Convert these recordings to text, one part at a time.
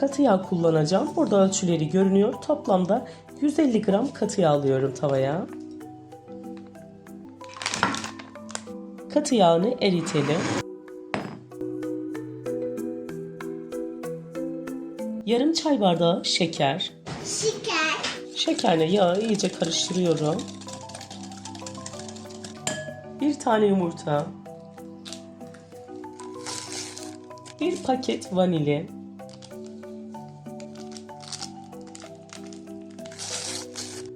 Katı yağ kullanacağım. Burada ölçüleri görünüyor. Toplamda 150 gram katı yağ alıyorum tavaya. Katı yağını eritelim. Yarım çay bardağı şeker. Şeker. Şekerle yağı iyice karıştırıyorum. Bir tane yumurta. Bir paket vanilya.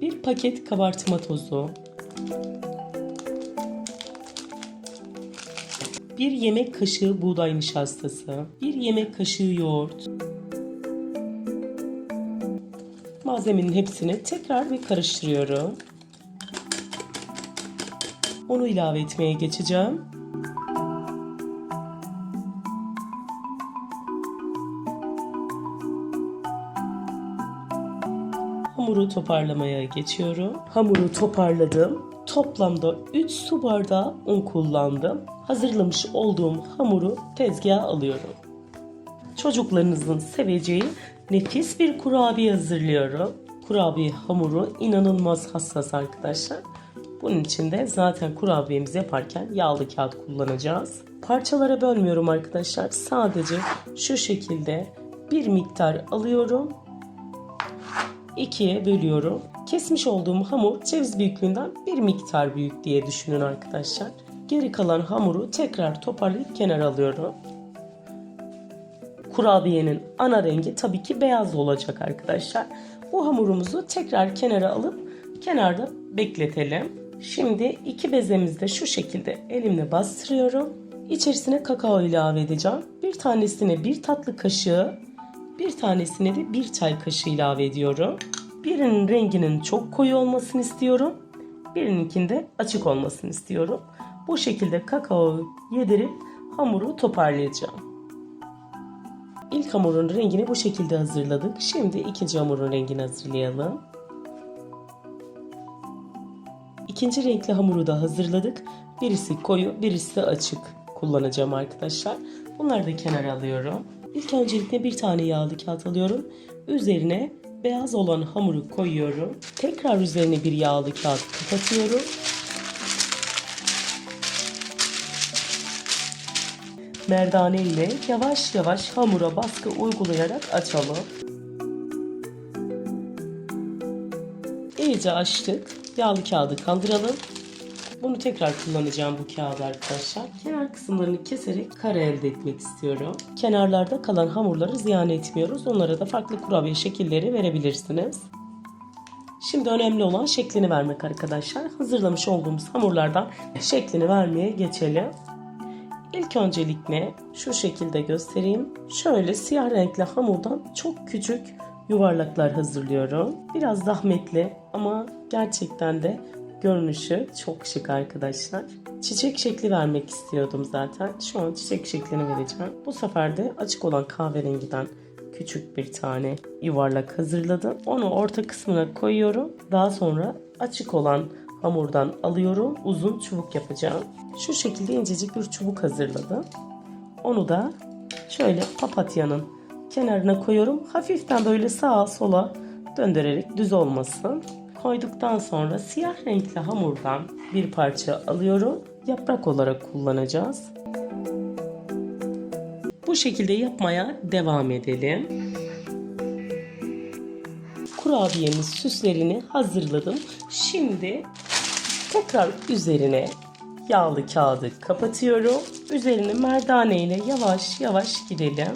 Bir paket kabartma tozu. Bir yemek kaşığı buğday nişastası. Bir yemek kaşığı yoğurt. Malzemenin hepsini tekrar bir karıştırıyorum. Onu ilave etmeye geçeceğim. Hamuru toparlamaya geçiyorum. Hamuru toparladım. Toplamda 3 su bardağı un kullandım. Hazırlamış olduğum hamuru tezgaha alıyorum. Çocuklarınızın seveceği nefis bir kurabiye hazırlıyorum. Kurabiye hamuru inanılmaz hassas arkadaşlar. Bunun için de zaten kurabiyemizi yaparken yağlı kağıt kullanacağız. Parçalara bölmüyorum arkadaşlar. Sadece şu şekilde bir miktar alıyorum. İkiye bölüyorum. Kesmiş olduğum hamur ceviz büyüklüğünden bir miktar büyük diye düşünün arkadaşlar. Geri kalan hamuru tekrar toparlayıp kenara alıyorum. Kurabiyenin ana rengi tabii ki beyaz olacak arkadaşlar. Bu hamurumuzu tekrar kenara alıp kenarda bekletelim. Şimdi iki bezemizi de şu şekilde elimle bastırıyorum. İçerisine kakao ilave edeceğim. Bir tanesine bir tatlı kaşığı, bir tanesine de bir çay kaşığı ilave ediyorum. Birinin renginin çok koyu olmasını istiyorum. Birininkinde açık olmasını istiyorum. Bu şekilde kakao yedirip hamuru toparlayacağım. İlk hamurun rengini bu şekilde hazırladık. Şimdi ikinci hamurun rengini hazırlayalım. İkinci renkli hamuru da hazırladık. Birisi koyu, birisi açık kullanacağım arkadaşlar. Bunları da kenara alıyorum. İlk öncelikle bir tane yağlı kağıt alıyorum. Üzerine beyaz olan hamuru koyuyorum. Tekrar üzerine bir yağlı kağıt kapatıyorum. Merdane ile yavaş yavaş hamura baskı uygulayarak açalım. İyice açtık. Yağlı kağıdı kaldıralım. Bunu tekrar kullanacağım bu kağıdı arkadaşlar. Kenar kısımlarını keserek kare elde etmek istiyorum. Kenarlarda kalan hamurları ziyan etmiyoruz. Onlara da farklı kurabiye şekilleri verebilirsiniz. Şimdi önemli olan şeklini vermek arkadaşlar. Hazırlamış olduğumuz hamurlardan şeklini vermeye geçelim. İlk öncelikle şu şekilde göstereyim. Şöyle siyah renkli hamurdan çok küçük yuvarlaklar hazırlıyorum. Biraz zahmetli ama gerçekten de görünüşü çok şık arkadaşlar. Çiçek şekli vermek istiyordum zaten. Şu an çiçek şeklini vereceğim. Bu sefer de açık olan kahverengiden küçük bir tane yuvarlak hazırladım. Onu orta kısmına koyuyorum. Daha sonra açık olan hamurdan alıyorum. Uzun çubuk yapacağım. Şu şekilde incecik bir çubuk hazırladım. Onu da şöyle papatyanın kenarına koyuyorum. Hafiften böyle sağa sola döndürerek düz olmasın. Koyduktan sonra siyah renkli hamurdan bir parça alıyorum. Yaprak olarak kullanacağız. Bu şekilde yapmaya devam edelim. Kurabiyemiz süslerini hazırladım. Şimdi tekrar üzerine yağlı kağıdı kapatıyorum. Üzerine merdane ile yavaş yavaş gidelim.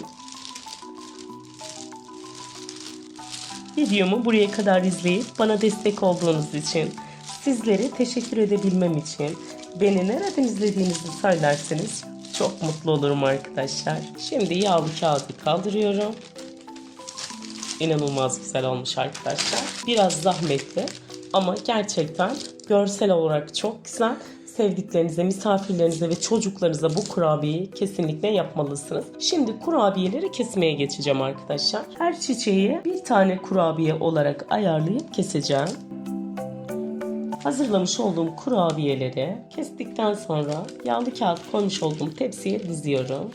Videomu buraya kadar izleyip bana destek olduğunuz için, sizlere teşekkür edebilmem için, beni nereden izlediğinizi söylerseniz çok mutlu olurum arkadaşlar. Şimdi yağlı kağıdı kaldırıyorum. İnanılmaz güzel olmuş arkadaşlar. Biraz zahmetli ama gerçekten görsel olarak çok güzel. Sevdiklerinize, misafirlerinize ve çocuklarınıza bu kurabiyeyi kesinlikle yapmalısınız. Şimdi kurabiyeleri kesmeye geçeceğim arkadaşlar. Her çiçeği bir tane kurabiye olarak ayarlayıp keseceğim. Hazırlamış olduğum kurabiyeleri kestikten sonra yağlı kağıt koymuş olduğum tepsiye diziyorum.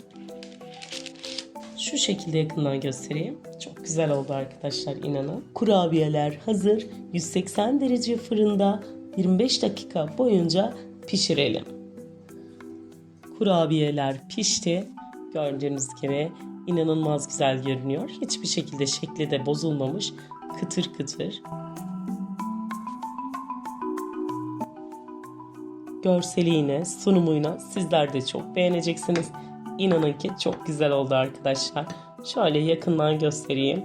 Şu şekilde yakından göstereyim. Çok güzel oldu arkadaşlar inanın. Kurabiyeler hazır. 180 derece fırında 25 dakika boyunca pişirelim. Kurabiyeler pişti. Gördüğünüz gibi inanılmaz güzel görünüyor. Hiçbir şekilde şekli de bozulmamış. Kıtır kıtır. Görseliyle, sunumuyla sizler de çok beğeneceksiniz. İnanın ki çok güzel oldu arkadaşlar. Şöyle yakından göstereyim.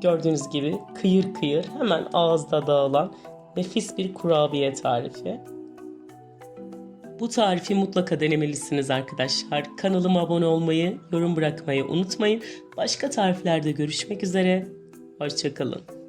Gördüğünüz gibi kıyır kıyır hemen ağızda dağılan nefis bir kurabiye tarifi. Bu tarifi mutlaka denemelisiniz arkadaşlar. Kanalıma abone olmayı, yorum bırakmayı unutmayın. Başka tariflerde görüşmek üzere. Hoşçakalın.